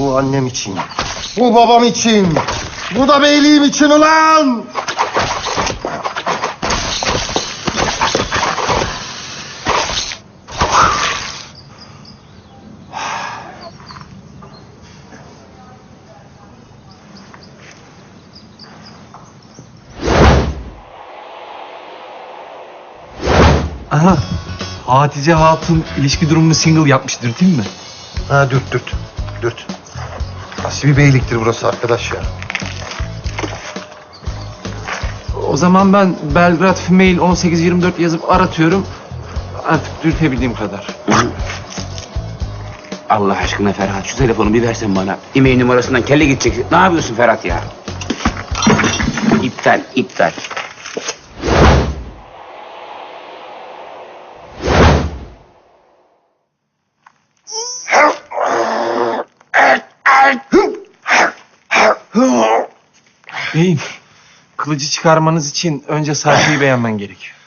Bu annem için. Bu babam için. Bu da beyliğim için ulan! Aha. Hatice Hatun ilişki durumunu single yapmıştır değil mi? Ha dürt dürt. Dürt. Nasıl bir beyliktir burası arkadaş ya? O zaman ben Belgrad Female 1824 yazıp aratıyorum. Artık dürtebildiğim kadar. Allah aşkına Ferhat şu telefonu bir versen bana. E-mail numarasından kelle gidecek. Ne yapıyorsun Ferhat ya? İptal, iptal. Beyim, kılıcı çıkarmanız için önce sayfayı beğenmen gerekiyor.